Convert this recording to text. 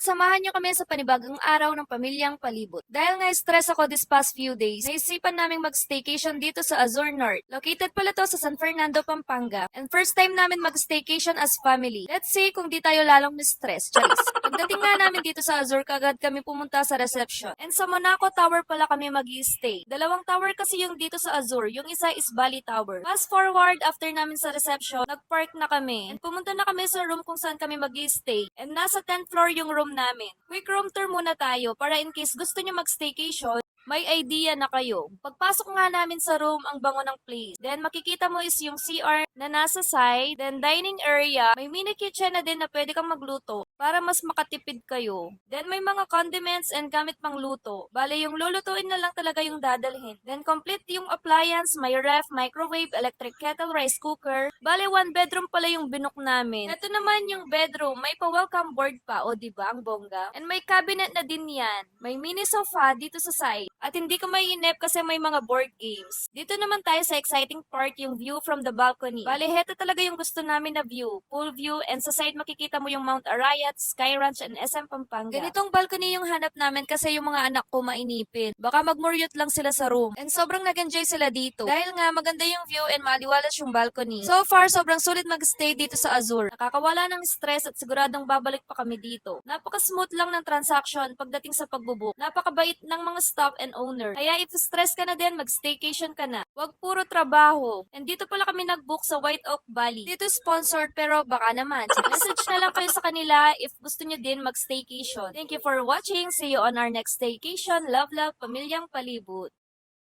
at samahan niyo kami sa panibagong araw ng pamilyang palibot. Dahil nga stress ako this past few days, naisipan naming mag-staycation dito sa Azure North. Located pala to sa San Fernando, Pampanga. And first time namin mag-staycation as family. Let's see kung di tayo lalong mistress. Charis. Pagdating nga namin dito sa Azure, kagad kami pumunta sa reception. And sa Monaco Tower pala kami mag stay Dalawang tower kasi yung dito sa Azure. Yung isa is Bali Tower. Fast forward, after namin sa reception, nag-park na kami. And pumunta na kami sa room kung saan kami mag stay And nasa 10th floor yung room namin. Quick room tour muna tayo para in case gusto nyo mag-staycation, may idea na kayo. Pagpasok nga namin sa room, ang bango ng place. Then makikita mo is yung CR na nasa side. Then dining area, may mini kitchen na din na pwede kang magluto para mas makatipid kayo. Then may mga condiments and gamit pang luto. Bale, yung lulutuin na lang talaga yung dadalhin. Then complete yung appliance, may ref, microwave, electric kettle, rice cooker. Bale, one bedroom pala yung binook namin. Ito naman yung bedroom, may pa-welcome board pa, o ba ang bongga? And may cabinet na din yan. May mini sofa dito sa side. At hindi ka may inip kasi may mga board games. Dito naman tayo sa exciting part yung view from the balcony. Bale, heto talaga yung gusto namin na view. Pool view and sa side makikita mo yung Mount Arayat, Sky Ranch and SM Pampanga. Ganitong balcony yung hanap namin kasi yung mga anak ko mainipin. Baka magmuryot lang sila sa room. And sobrang nag-enjoy sila dito. Dahil nga maganda yung view and maliwalas yung balcony. So far, sobrang sulit mag-stay dito sa Azure. Nakakawala ng stress at siguradong babalik pa kami dito. Napaka-smooth lang ng transaction pagdating sa pagbubook. Napakabait ng mga staff and owner. Kaya if stress ka na din, mag-staycation ka na. Huwag puro trabaho. And dito pala kami nag-book sa White Oak Valley. Dito sponsored pero baka naman. Message na lang kayo sa kanila if gusto nyo din mag-staycation. Thank you for watching. See you on our next staycation. Love, love, Pamilyang Palibot.